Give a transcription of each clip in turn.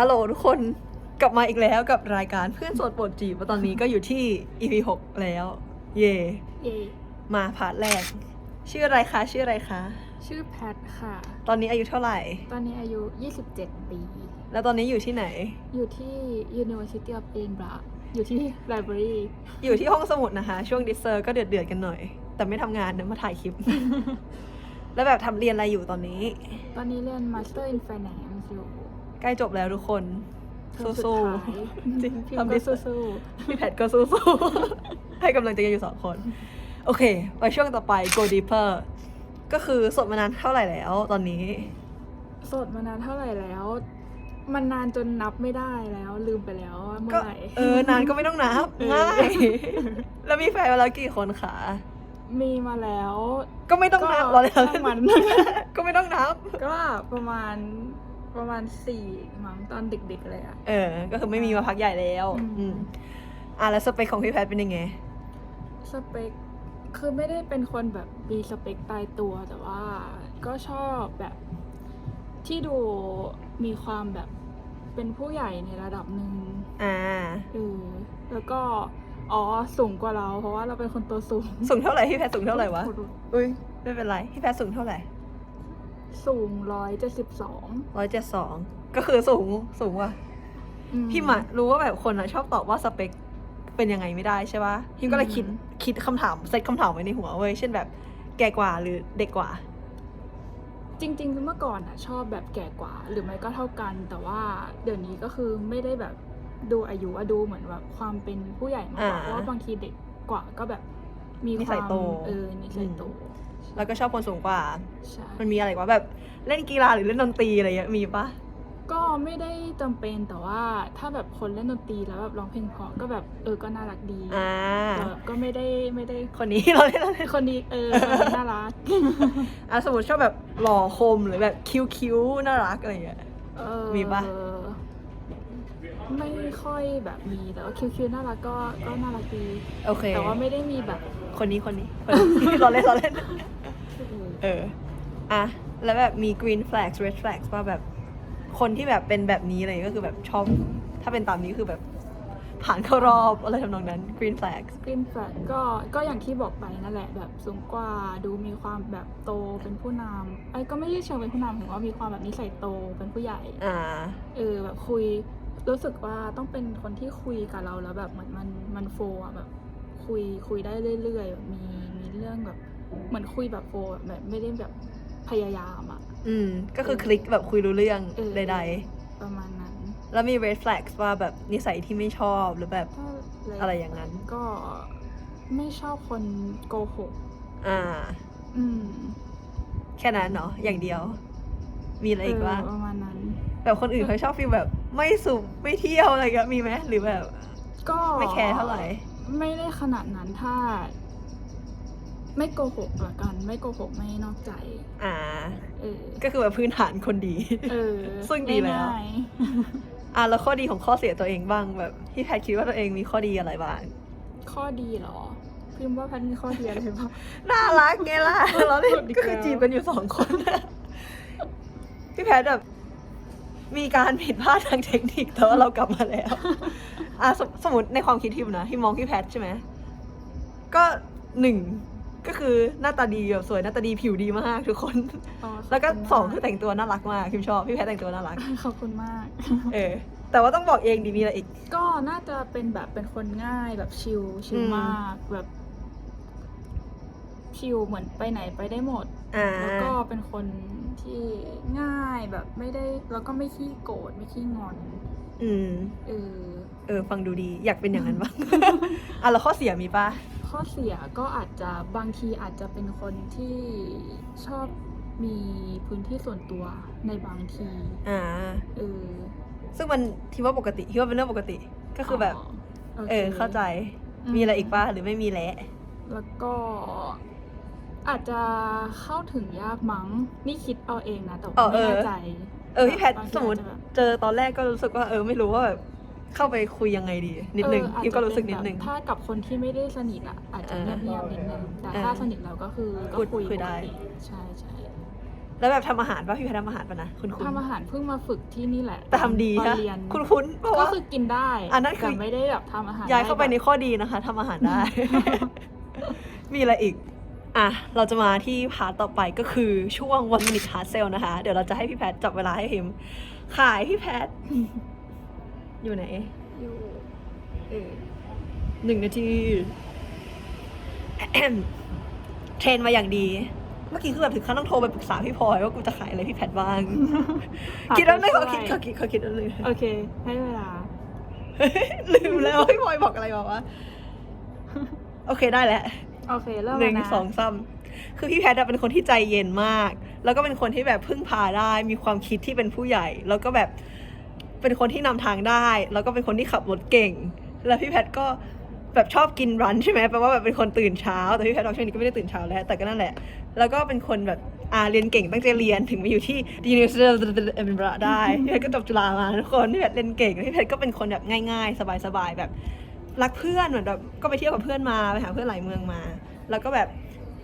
ฮัลโหลทุกคนกลับมาอีกแล้วกับรายการเพื่อนโสดโปรดจีบตอนนี้ก็อยู่ที่ EP 6แล้ว เย่เย่มาพาร์ทแรก ชื่ออะไรคะ ชื่ออะไรคะ ชื่อแพทค่ะ ตอนนี้อายุเท่าไหร่ ตอนนี้อายุ 27 ปี แล้วตอนนี้อยู่ที่ไหน อยู่ที่ University of Edinburgh อยู่ที่ Library อยู่ที่ห้องสมุดนะคะ ช่วงดิสเซอร์ก็เดือดเดือดๆกันหน่อย แต่ไม่ทำงานเนะมาถ่ายคลิป แล้วแบบทำเรียนอะไรอยู่ตอนนี้ ตอนนี้เรียน Master in Finance อยู่ใก ล้จบแล้วทุกคนเทอมสุดสู้ท้ายๆจริงพิมทำพ์ดิก็สเซอร์สู้พี่แพทก็สู้ๆให้กำลังใจกันอยู่สองคน โอเค ไปช่วงต่อไป go deeper ก็คือสดมานานเท่าไหร่แล้วตอนนี้ๆโสดมานานเท่าไหร่แล้ว มันนานจนนับไม่ได้แล้วลืมไปแล้วว่าเมื่ก็อไหร่เออนานก็ไม่ต้องนับเออง่ายแล้วมีแฟนมาแล้วกี่คนคะมีมาแล้ว ก็ไม่ต้องนับก็เราเลยช่างมันก็ไม่ต้องนับ ก็ประมาณ ประมาณสี่มั้งตอนเด็กๆเลยอะ เออ ก็คือไม่มีมาพักใหญ่แล้ว อืม อืมอะแล้วสเปคของพี่แพทเป็นยังไง สเปคคือไม่ได้เป็นคนแบบมีสเปคตายตัวแต่ว่าก็ชอบแบบที่ดูมีความแบบเป็นผู้ใหญ่ในระดับหนึ่งอ่า เออแล้วก็อ๋อสูงกว่าเรา เพราะว่าเราเป็นคนตัวสูงสูงเท่าไหร่พี่แพทสูงเท่าไหร่วะ อุ้ยไม่เป็นไร พี่แพทสูงเท่าไหร่ สูงร้อยเจ็ดสิบสองร้อยเจ็ดสองก็คือสูงสูงกว่าพิมอะรู้ว่าแบบคนอะชอบตอบว่าสเปคเป็นยังไงไม่ได้ใช่ปะพิมก็เลยคิดคิดคำถามเซตคำถามไว้ในหัวเว้ยเช่นแบบ แก่กว่าหรือเด็กกว่า จริงๆเมื่อก่อนอะชอบแบบแก่กว่า หรือไม่ก็เท่ากัน แต่ว่าเดี๋ยวนี้ก็คือไม่ได้แบบดูอายุอะดูเหมือนแบบความเป็นผู้ใหญ่มากกว่าอ่าเพราะว่าบางทีเด็กกว่าก็แบบมีนิคสัวายมโตเออนิสัยโต แล้วก็ชอบคนสูงกว่า ใช่ มันมีอะไรกว่าแบบเล่นกีฬาหรือเล่นดนตรีอะไรเงี้ยมีปะก็ไม่ได้จำเป็นแต่ว่าถ้าแบบคนเล่นดนตรีแล้วแบบร้องเพลงเพราะก็แบบเออก็น่ารักดีอ่าแต่แบบก็ไม่ได้ไม่ได้คนนี้ เราเล่นเราเล่นคนนี้เออคนนี้น่ารัก อะสมมติชอบแบบหล่อคมหรือแบบคิ้วคิ้วๆน่ารักอะไรเงี้ย เออมีปะ ไม่ค่อยแบบมีแต่ว่าคิวๆน่ารักก็ก็น่ารักดี โอเคแต่ว่าไม่ได้มีแบบ คนนี้คนนี้คนนี้ เราเล่นเราเล่นเออ อะ แล้วแบบมี green flags red flags ว่าแบบคนที่แบบเป็นแบบนี้อะไรก็คือแบบชอบ ถ้าเป็นตามนี้คือแบบผ่านเข้ารอบอะไรทำนองนั้น green flags กรีนแฟลกก็ก็อย่างที่บอกไปนั่นแหละแบบสูงกว่าดูมีความแบบโตเป็นผู้นำไอ้ยก็ไม่ใช่เชิงเป็นผู้นำถึงว่ามีความแบบนิสัยโตเป็นผู้ใหญ่ อ่า เออแบบคุยรู้สึกว่าต้องเป็นคนที่คุยกับเราแล้วแบบเหมือนมันมันโฟอะแบบคุยคุยได้เรื่อยๆแบบมีมีเรื่องแบบ เหมือนคุยแบบโฟอะแบบไม่ได้แบบพยายามอะอืม ก็คือคลิกแบบคุยรู้เรื่องเออใดประมาณนั้นๆ แล้วมี red flags ว่าแบบนิสัยที่ไม่ชอบหรือแบบถ้าเลยอะไรอย่างนั้น ก็ไม่ชอบคนโกหก อ่า อืมแค่นั้นเนาะอย่างเดียว มีอะไรอีกว่าเประมาณนั้น แบบคนอื่นเขาชอบฟีลแบบ ไม่สูบไม่เที่ยวอะไรเงี้ยมีไหมหรือแบบ ก็ไม่แคร์เท่าไหร่ ไม่ได้ขนาดนั้นถ้า ไม่โกหกละกัน ไม่โกหกไม่นอกใจ อ่า เออ ก็คือแบบพื้นฐานคนดี เออซึ่งดีแล้ว ง่ายอะแล้วข้อดีของข้อเสียตัวเองบ้างแบบพี่แพทคิดว่าตัวเองมีข้อดีอะไรบ้าง ๆข้อดีเหรอ พิมพ์ว่าแพทมีข้อดีอะไรบ้าง น่ารักไงล่ะ เราเล่นพูดอีกก็คือแล้วจีบกันอยู่สองคนพี่แพทแบบ มีการผิดพลาดทางเทคนิคแต่ว่าเรากลับมาแล้ว อะสมสมมติในความคิดทิมนะที่มองพี่แพทใช่ไหม ก็หนึ่ง ก็คือหน้าตาดีแบบสวยหน้าตาดีผิวดีมากทุกคน อ๋อแล้วก็ขบณสองมาคือแต่งตัวน่ารักมากคิมชอบพี่แพทแต่งตัวน่ารัก ขอบคุณมาก เออ แต่ว่าต้องบอกเองดีมีอะไรอีก ก็น่าจะเป็นแบบเป็นคนง่ายแบบชิลชิลอืม มากแบบชิลเหมือนไปไหนไปได้หมด อ่า แล้วก็เป็นคนที่ง่ายแบบไม่ได้แล้วก็ไม่ขี้โกรธไม่ขี้งอนอืม เออเออ ฟังดูดีอยากเป็นอย่างนั้นบ้าง อะแล้วข้อเสียมีปะ ข้อเสียก็อาจจะบางทีอาจจะเป็นคนที่ชอบมีพื้นที่ส่วนตัวในบางทีอ่าเออซึ่งมันคิดว่าปกติคิดว่าเป็นเรื่องปกติก็คือแบบโคเออเข้าใจอืมมีอะไรอีกปะหรือไม่มีแล้วแล้วก็อาจจะเข้าถึงยากมั้งนี่คิดเอาเองนะแต่อ๋ว่าอเอไม่อแน่ใจ เออพี่แพทบางทีสมมติอาจจะแบบเจอตอนแรกก็รู้สึกว่าเออไม่รู้ว่าแบบ เข้าไปคุยยังไงดี นิดนึงเอออาจพิมก็รู้สึกจะนิดเป็นึงแบบถ้ากับคนที่ไม่ได้สนิทอะอาจจะเออเงียบๆนิดนึงแต่เออถ้าสนิทแล้วก็คือก็พูดคุยคุยได้ ปกติใช่ใช่แล้วแบบทำอาหารป่ะพี่แพททำอาหารป่ะนะคุณคุณทำอาหารเพิ่งมาฝึกที่นี่แหละแต่ทำดีตอนฮะเรียนคุณคุณเพราะก็ว่า คือกินได้อันนั้นคือ แต่ไม่ได้แบบทำอาหารย้ายเข้าไปในด้แบบ ข้อดีนะคะทำอาหารได้ มีอะไรอีก อะ เราจะมาที่พาร์ทต่อไปก็คือช่วงวันมินิ hard sale นะคะ เดี๋ยวเราจะให้พี่แพทจับเวลาให้พิมพ์ขายพี่แพท อยู่ไหน อยู่เออหนึ่งนาที เทรนมาอย่างดี เมื่อกี้คือแบบถึงขั้นต้องโทรไปปรึกษาพี่พลอยว่ากูจะขายอะไรพี่แพทบ้าง คิดแล้วไม่เขาคิดเขาคิดเขาคิดแล้วเลยโอเค ให้เวลา ลืมแล้วพี่พลอยบอกอะไรบอกว่า โอเคได้แล้วโอเคเริ่มหแล้นึ่วงนะสองสามคือพี่แพทย์อะเป็นคนที่ใจเย็นมาก แล้วก็เป็นคนที่แบบพึ่งพาได้ มีความคิดที่เป็นผู้ใหญ่ แล้วก็แบบ เป็นคนที่นำทางได้ แล้วก็เป็นคนที่ขับรถเก่ง แล้วพี่แพทก็แบบชอบกินรันใช่ไหมแปลว่าแบบเป็นคนตื่นเช้า แต่พี่แพทย์ตอนช่วงนี้ก็ไม่ได้ตื่นเช้าแล้ว แต่ก็นั่นแหละ แล้วก็เป็นคนแบบอ่าเรียนเก่งตั้งใจเรียนถึงมาอยู่ที่ University of Edinburgh ได้พี่แพทย์ก็จบจุฬามาทุกคนพี่แพทย์เรียนเก่งพี่แพทย์ก็เป็นคนแบบง่ายๆ สบายๆแบบรักเพื่อนเหมือนแบบก็ไปเที่ยวกับเพื่อนมาไปหาเพื่อนหลายเมืองมา แล้วก็แบบ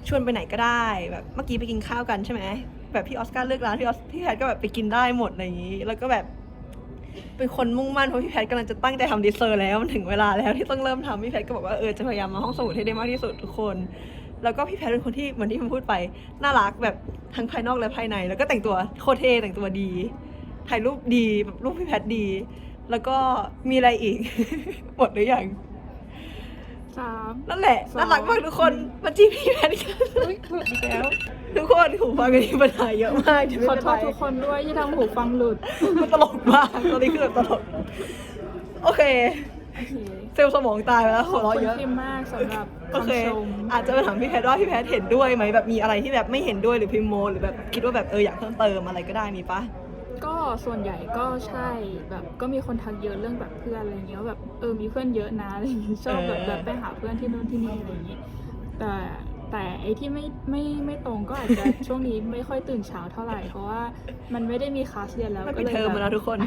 ชวนไปไหนก็ได้แบบเมื่อกี้ไปกินข้าวกันใช่ไหมแบบพี่ออสการ์เลือกร้านพี่ออสพี่แพทก็แบบไปกินได้หมดอะไรอย่างนี้ แล้วก็แบบ เป็นคนมุ่งมั่นเพราะพี่แพทกำลังจะตั้งใจทำดีเซอร์แล้วมันถึงเวลาแล้วที่ต้องเริ่มทำพี่แพทก็บอกว่าเออจะพยายามมาห้องสมุดให้ได้มากที่สุดทุกคน แล้วก็พี่แพทเป็นคนที่เหมือนที่ผมพูดไปน่ารักแบบทั้งภายนอกและภายใน แล้วก็แต่งตัวโคตรเท่แต่งตัวดี ถ่ายรูปดีแบบรูปพี่แพทดี แล้วก็มีอะไรอีก หมดหรือยังสามนั่นแหละสองน่ารักมากทุกคนมาจีบพี่แพทกัน อุ๊ยหลุดอีกแล้ว ทุกคนหูฟังกันมีปัญหาเยอะมากจะไม่ขอเป็นโทไรษทุกคนด้วยที่ทำหูฟังหลุด มันตลกมากตอนนี้คือแบบตลก โอเคโอเคเซลล์สมองตายไปแล้วขหัอวบเราะคุณเยอะพิมมากสำหรับโอเคคำชมอาจจะไปถามพี่แพทย์ว่าพี่แพทย์เห็นด้วยไหมแบบมีอะไรที่แบบไม่เห็นด้วยหรือพิมพ์โม หรือแบบคิดว่าแบบเอออยากเพิ่มเติมอะไรก็ได้มีปะก็ส่วนใหญ่ก็ใช่แบบก็มีคนทักเยอะเรื่องแบบเพื่อนอะไรเงี้ยว่าแบบเออมีเพื่อนเยอะนะอะไรอย่างงี้ชอบแบบแบบไปหาเพื่อนที่นู่นที่นี่อะไรอย่างงี้แต่ แต่ไอ้ที่ไม่ไม่ไม่ตรงก็อาจจะช่วงนี้ไม่ค่อยตื่นเช้าเท่าไหร่ เพราะว่ามันไม่ได้มีคลาสเรียนแล้วมันก็ปิดเลยเทอมแบบมาแล้วทุกคน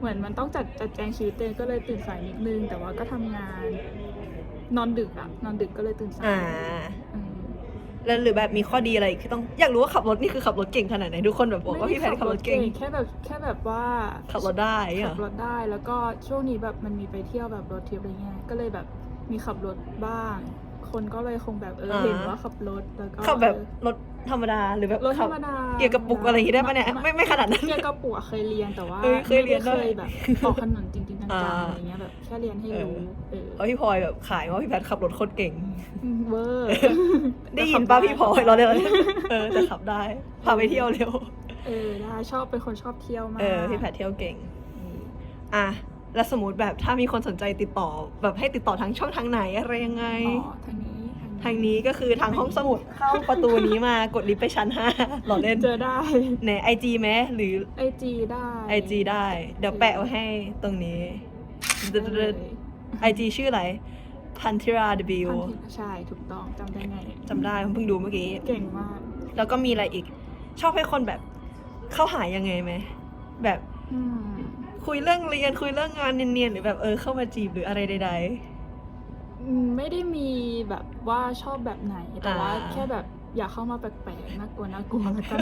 เหมือนมันต้องจัดจัดแจงชีวิตตัวเองก็เลยตื่นสายนิดนึง แต่ว่าก็ทำงาน นอนดึกอะนอนดึกก็เลยตื่นสายอ่า อืมแล้วหรือแบบมีข้อดีอะไรที่ต้องอยากรู้ว่าขับรถนี่คือขับรถเก่งขนาดไหนทุกคนแบบบอกว่าพี่แพทย์ขับรถเก่ง แค่แบบแค่แบบว่าขับรถได้เหรขัอบรถได้แล้วก็ช่วงนี้แบบมันมีไปเที่ยวแบบรถทริปอะไรเงี้ยก็เลยแบบมีขับรถบ้าง คนก็เลยคงแบบเออเห็นว่าขับรถแล้วก็ขับแบบเออรถธรรมดาหรือแบบรถธขัรบรมดาเกียร์กระปุกอะไรอย่างงี้ได้ปะเนี่ยไม่ไม่ขนาดนั้นเกียร์กระปุกอะเคยเรียนแต่ว่าเออเคยเรียนไม่ได้ด้วยเคยแบบออกถนนจริงๆจังอ่าๆอะไรเงี้ยแบบแค่เรียนให้รู้เออเพราะพี่พลอยแบบขายว่าพี่แพทย์ขับรถโคตรเก่งเวอร์ได้ยินป้าพี่พลอยเราเลยเออแต่ขับได้พาไปเที่ยวเร็วเออได้ชอบเป็นคนชอบเที่ยวมากเออพี่แพทย์เที่ยวเก่งอะ แล้วสมมติแบบถ้ามีคนสนใจติดต่อแบบให้ติดต่อทางช่องทางไหนอะไรยังไง อ๋อทางนี้ทางนี้ก็คือทางห้องสมุดเข้าประตูนี้มากดลิฟต์ไปชั้นห้าหล่อเล่นเจอได้ในไอจีไหมหรือไอจีได้ไอจีได้ เดี๋ยวแปะไว้ให้ตรงนี้ได้เลยไอจีชื่ออะไรพันธิรา W พันทิปใช่ถูกต้องจำได้ไงจำได้ผมเพิ่งดูเมื่อกี้ เก่งมาก แล้วก็มีอะไรอีก ชอบให้คนแบบเข้าหายังไงไหมแบบอืม คุยเรื่องเรียนคุยเรื่องงานเนียนๆหรือแบบเออเข้ามาจีบหรืออะไรใด อืมไม่ได้มีแบบว่าชอบแบบไหน แต่ว่าอ่า แค่แบบอยากเข้ามาแปลกๆน่ากลัวน่ากลัวแล้วกัน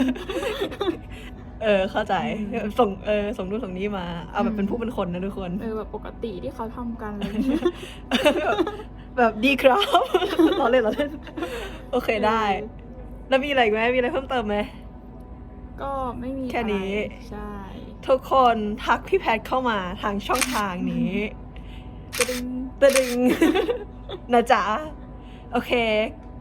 ๆ เออ เข้าใจอืมส่งเออส่งนู่นส่งนี้มาเอาแบอืบม เป็นผู้เป็นคนนะทุกคน เออแบบปกติที่เขาทำกันอะไรอย่างเงี้ย แบบแบบดีครับเราเล่นเราเล่น โอเคได้แล้วมีอะไรอีกไหมมีอะไรเพิ่มเติมไหม ก็ไม่มีแค่นี้ อะไรใช่ทุกคนทักพี่แพทเข้ามาทางช่องทางนี้กระดึงตะดึง นะจ๊ะ โอเค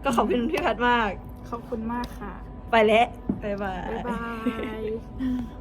ก็ขอบคุณพี่แพทมาก ขอบคุณมากค่ะ ไปแล้วบ๊ายบาย บ๊ายบาย